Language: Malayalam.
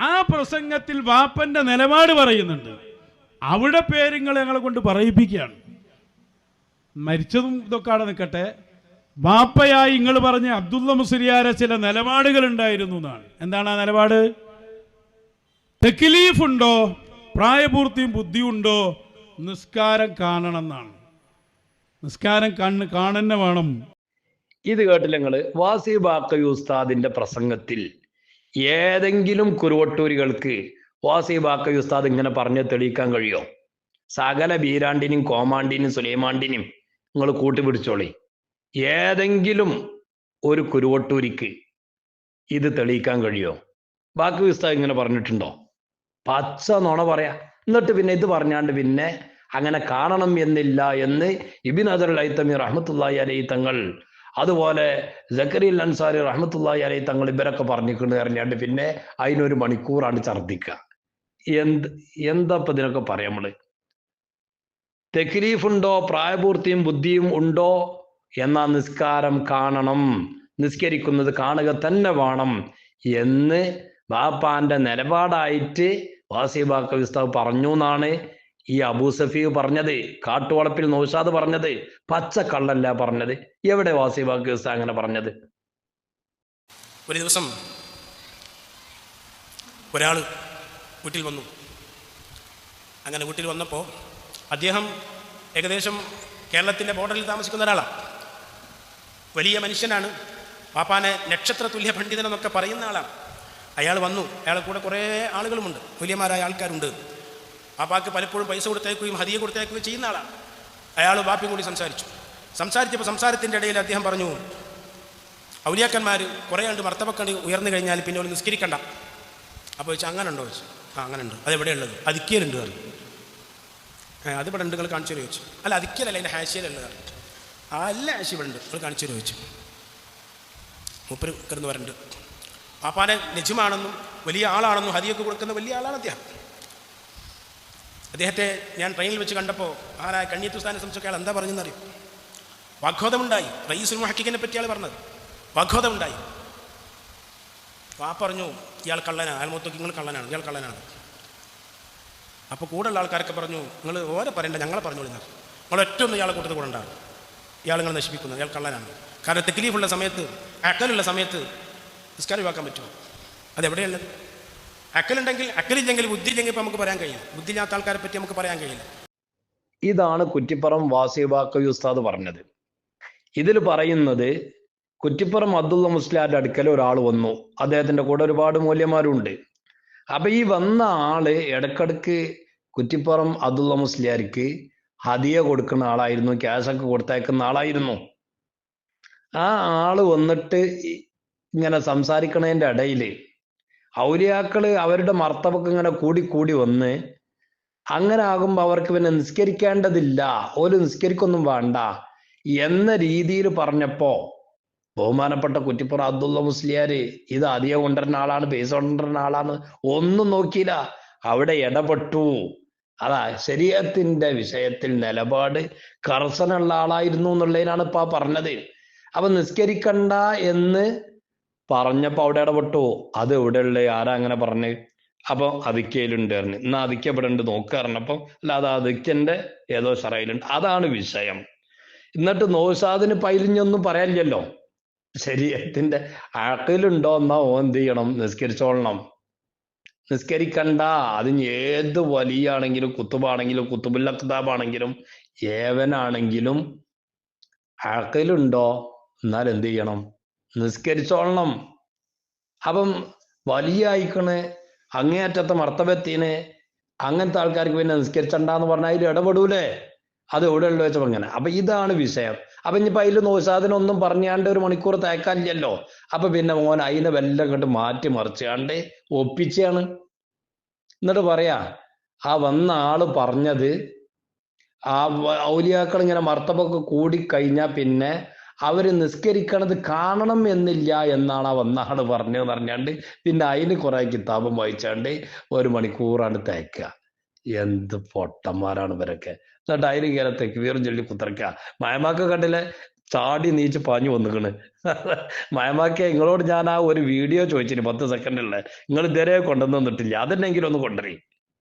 ആ പ്രസംഗത്തിൽ വാപ്പന്റെ നിലപാട് പറയുന്നുണ്ട്. അവിടെ പേരുങ്ങൾ ഞങ്ങളെ കൊണ്ട് പറയിപ്പിക്കുകയാണ്. മരിച്ചതും ഇതൊക്കെ അവിടെ നിൽക്കട്ടെ. വാപ്പയായി നിങ്ങൾ പറഞ്ഞ അബ്ദുള്ള മുസ്ലിയാരെ ചില നിലപാടുകൾ ഉണ്ടായിരുന്നു എന്നാണ്. എന്താണ് ആ നിലപാട്? തെക്കിലീഫ് ഉണ്ടോ പ്രായപൂർത്തിയും ബുദ്ധിയുണ്ടോ? നിസ്കാരം കാണണം എന്നാണ്. നിസ്കാരം കണ്ണ് കാണന്നെ വേണം. ഇത് കേട്ടില്ല നിങ്ങൾ? വാസി ബാക്കയുസ്താദിന്റെ പ്രസംഗത്തിൽ ഏതെങ്കിലും കുരുവട്ടൂരികൾക്ക് വാസി ബാക്ക ഉസ്താദ് ഇങ്ങനെ പറഞ്ഞ് തെളിയിക്കാൻ കഴിയോ? സകല ബീരാണ്ടിനും കോമാണ്ടിനും സുലൈമാണ്ടിനും നിങ്ങൾ കൂട്ടുപിടിച്ചോളി. ഏതെങ്കിലും ഒരു കുരുവട്ടൂരിക്ക് ഇത് തെളിയിക്കാൻ കഴിയോ? ബാക്കി ഉസ്താദ് ഇങ്ങനെ പറഞ്ഞിട്ടുണ്ടോ? പച്ച നോണ പറയാ. എന്നിട്ട് പിന്നെ ഇത് പറഞ്ഞാണ്ട് പിന്നെ അങ്ങനെ കാണണം എന്നില്ല എന്ന് ഇബിൻ അദർ ലൈത്തമി റഹ്മത്തുള്ളാഹി അലൈഹി തങ്ങൾ അതുപോലെ ജക്കരിൽ അൻസാരി റഹ്മത്തുള്ളാഹി അലൈ തങ്ങൾ ഇവരൊക്കെ പറഞ്ഞിട്ടുണ്ട് അറിഞ്ഞാണ്ട് പിന്നെ അതിനൊരു മണിക്കൂറാണ് ഛർദിക്കുക എന്ത് എന്താ ഇപ്പൊ ഇതിനൊക്കെ പറയാം നമ്മൾ? തെക്ലീഫ് ഉണ്ടോ പ്രായപൂർത്തിയും ബുദ്ധിയും ഉണ്ടോ? എന്ന നിസ്കാരം കാണണം. നിസ്കരിക്കുന്നത് കാണുക തന്നെ വേണം എന്ന് ബാപ്പാന്റെ നിലപാടായിട്ട് വാസിബാക്ക വിസ്താവ് പറഞ്ഞു എന്നാണ് ഈ അബൂ സഫീവ് പറഞ്ഞത് കാട്ടുവളപ്പിൽ നൗഷാദ് പറഞ്ഞത് പച്ചക്കള്ളല്ല പറഞ്ഞത്. എവിടെ വാസി വിസ്താവ് അങ്ങനെ പറഞ്ഞത്? ഒരു ദിവസം ഒരാൾ വീട്ടിൽ വന്നു. അങ്ങനെ വീട്ടിൽ വന്നപ്പോൾ അദ്ദേഹം ഏകദേശം കേരളത്തിന്റെ ബോർഡറിൽ താമസിക്കുന്ന ഒരാളാണ് വലിയ മനുഷ്യനാണ്. പാപ്പാനെ നക്ഷത്ര തുല്യ പണ്ഡിതനെന്നൊക്കെ പറയുന്ന ആളാണ് അയാൾ വന്നു. അയാളെ കൂടെ കുറേ ആളുകളുമുണ്ട്. തുല്യമാരായ ആൾക്കാരുണ്ട്. പാപ്പാക്ക് പലപ്പോഴും പൈസ കൊടുത്തേക്കുകയും ഹതിയ കൊടുത്തേക്കുകയും ചെയ്യുന്ന ആളാണ്. അയാൾ ബാപ്പയും കൂടി സംസാരിച്ചു. സംസാരിച്ചപ്പോൾ സംസാരത്തിന്റെ ഇടയിൽ അദ്ദേഹം പറഞ്ഞു ഔലിയാക്കന്മാർ കുറേ കണ്ട് മർത്തവക്കണ്ട് ഉയർന്നു കഴിഞ്ഞാൽ പിന്നെ ഒരു നിസ്കരിക്കണ്ട. അപ്പോൾ ചോദിച്ചാൽ അങ്ങനെ ഉണ്ടോ ചോദിച്ചു ആ അങ്ങനെ ഉണ്ട് അതെവിടെയുള്ളത് അതിക്കലുണ്ട് പറഞ്ഞു. ഏ അത് ഇവിടെ ഉണ്ട് നിങ്ങൾ കാണിച്ചു ചോദിച്ചു. അല്ല അതിക്കലല്ല അതിന്റെ ഹാശിയലുള്ളത് പറഞ്ഞു. ആ അല്ല ഹാശി ഇവിടെ ഉണ്ട് നിങ്ങൾ കാണിച്ചു ചോദിച്ചു. മൂപ്പര് കിടന്ന് വരണ്ട്. പാപ്പാനെ നിജമാണെന്നും വലിയ ആളാണെന്നും ഹതിയൊക്കെ കൊടുക്കുന്ന വലിയ ആളാണ് അദ്ദേഹം. അദ്ദേഹത്തെ ഞാൻ ട്രെയിനിൽ വെച്ച് കണ്ടപ്പോൾ ആരായ കണ്ണിയത്തുസ്ഥാനെ സംബന്ധിച്ചൊക്കെ അയാൾ എന്താ പറഞ്ഞെന്നറിയും? വാഗ്വാദമുണ്ടായി റയീസുൽ മുഹക്കിക്കിനെ പറ്റി അയാൾ പറഞ്ഞത്. വാഗ്വാദമുണ്ടായി വാ പറഞ്ഞു ഇയാൾ കള്ളനാണ് അയാൾ മൊത്തം നിങ്ങൾ കള്ളനാണ്. ഇയാൾ കള്ളനാണ്. അപ്പോൾ കൂടെയുള്ള ആൾക്കാരൊക്കെ പറഞ്ഞു നിങ്ങൾ ഓരോ പറയണ്ട. ഞങ്ങളെ പറഞ്ഞു വിടുന്നത് നിങ്ങൾ ഒറ്റ ഒന്നും ഇയാളെ കൂട്ടത്തിൽ കൂടെ ഉണ്ടാകും ഇയാൾ നിങ്ങൾ നശിപ്പിക്കുന്നത് ഇയാൾ കള്ളനാണ്. കാരണം തെക്കിലീഫുള്ള സമയത്ത് അക്കലുള്ള സമയത്ത് നിസ്കാരം ഒഴിവാക്കാൻ പറ്റുമോ? അതെവിടെയുള്ളത്? അക്കലുണ്ടെങ്കിൽ അക്കലില്ലെങ്കിൽ ബുദ്ധി ഇല്ലെങ്കിൽ ഇപ്പൊ നമുക്ക് പറയാൻ കഴിയില്ല. ബുദ്ധിയില്ലാത്ത ആൾക്കാരെ പറ്റി നമുക്ക് പറയാൻ കഴിയില്ല. ഇതാണ് കുറ്റിപ്പുറം വാസിബാക്കവി ഉസ്താദ് പറഞ്ഞത്. ഇതിൽ പറയുന്നത് കുറ്റിപ്പുറം അബ്ദുള്ള മുസ്ലിയാരുടെ അടുക്കൽ ഒരാൾ വന്നു. അദ്ദേഹത്തിന്റെ കൂടെ ഒരുപാട് മൂല്യന്മാരുണ്ട്. അപ്പൊ ഈ വന്ന ആൾ ഇടക്കിടക്ക് കുറ്റിപ്പുറം അബ്ദുള്ള മുസ്ലിയാർക്ക് ഹതിയ കൊടുക്കുന്ന ആളായിരുന്നു ക്യാഷൊക്കെ കൊടുത്തയക്കുന്ന ആളായിരുന്നു. ആ ആൾ വന്നിട്ട് ഇങ്ങനെ സംസാരിക്കണതിന്റെ ഇടയിൽ ഔലിയാക്കൾ അവരുടെ മർത്തവൊക്കെ ഇങ്ങനെ കൂടി കൂടി വന്ന് അങ്ങനെ ആകുമ്പോൾ അവർക്ക് പിന്നെ നിസ്കരിക്കേണ്ടതില്ല. ഒരു നിസ്കരിക്കൊന്നും വേണ്ട. എന്ന രീതിയിൽ പറഞ്ഞപ്പോ ബഹുമാനപ്പെട്ട കുറ്റിപ്പുറ അബ്ദുള്ള മുസ്ലിയാര് ഇത് അധികം കൊണ്ടുവരുന്ന ആളാണ് പേസ് കൊണ്ടുവരുന്ന ആളാണ് ഒന്നും നോക്കിയില്ല. അവിടെ ഇടപെട്ടു. അതാ ശരീരത്തിന്റെ വിഷയത്തിൽ നിലപാട് കർശനുള്ള ആളായിരുന്നു എന്നുള്ളതിനാണ് ഇപ്പൊ പറഞ്ഞത്. അപ്പൊ നിസ്കരിക്കണ്ട എന്ന് പറഞ്ഞപ്പോ അവിടെ ഇടപെട്ടു. അത് എവിടെയുള്ള? ആരാ അങ്ങനെ പറഞ്ഞ്? അപ്പൊ അതിക്കയിലുണ്ട് പറഞ്ഞു. എന്നാ അതിക്ക ഇവിടെ ഉണ്ട് നോക്കുക പറഞ്ഞപ്പോ അല്ല അത് അതിക്കന്റെ ഏതോ ഷറയിലുണ്ട് അതാണ് വിഷയം. എന്നിട്ട് നോസാദിന് പൈലിഞ്ഞൊന്നും പറയാനില്ലല്ലോ. ശരീരത്തിന്റെ അഴക്കിലുണ്ടോ എന്നാ ഓ എന്ത് ചെയ്യണം? നിസ്കരിച്ചോളണം. നിസ്കരിക്കണ്ട. അതിന് ഏത് വലിയാണെങ്കിലും കുത്തുബാണെങ്കിലും കുത്തുബുല്ല കിതാബാണെങ്കിലും ഏവനാണെങ്കിലും അഴക്കിലുണ്ടോ എന്നാൽ എന്ത് ചെയ്യണം? നിസ്കരിച്ചോളണം. അപ്പം വലിയ അയക്കണ് അങ്ങേയറ്റത്തെ മർത്തവ്യത്തിന് അങ്ങനത്തെ ആൾക്കാർക്ക് പിന്നെ നിസ്കരിച്ചണ്ടെന്ന് പറഞ്ഞാൽ അതിൽ ഇടപെടൂലേ? അത് എവിടെ ഉള്ളു വെച്ചപ്പോ അങ്ങനെ അപ്പൊ ഇതാണ് വിഷയം. അപ്പൊ ഇനിയിപ്പോ അതിൽ നോസാദിനൊന്നും പറഞ്ഞാണ്ട് ഒരു മണിക്കൂർ തേക്കാനില്ലല്ലോ. അപ്പൊ പിന്നെ മോൻ അതിനെ വല്ല കണ്ട് മാറ്റി മറിച്ചാണ്ട് ഒപ്പിച്ചാണ്. എന്നിട്ട് പറയാ ആ വന്ന ആൾ പറഞ്ഞത് ആ ഔലിയാക്കൾ ഇങ്ങനെ മർത്തബൊക്കെ കൂടിക്കഴിഞ്ഞാൽ പിന്നെ അവർ നിസ്കരിക്കണത് കാണണം എന്നില്ല എന്നാണ് ആ വന്ന ആൾ പറഞ്ഞതെന്ന് പറഞ്ഞാണ്ട് പിന്നെ അതിന് കുറെ കിതാബും വായിച്ചാണ്ട് ഒരു മണിക്കൂറാണ് തേക്കുക എന്ത് പൊട്ടന്മാരാണ് ഇവരൊക്കെ. എന്നിട്ട് അതിന് ഇങ്ങനെ തെക്കുവീറും ചൊല്ലി കുത്തിറക്ക മായമാക്ക കണ്ടില്ലേ? ചാടി നീച്ച് പാഞ്ഞു വന്നിക്കണ്. മയമാക്കിയ നിങ്ങളോട് ഞാൻ ആ ഒരു വീഡിയോ ചോദിച്ചിന് പത്ത് സെക്കൻഡുള്ള നിങ്ങൾ ഇതുവരെ കൊണ്ടുവന്നിട്ടില്ല. അതെന്നെങ്കിലും ഒന്ന് കൊണ്ടുവരി.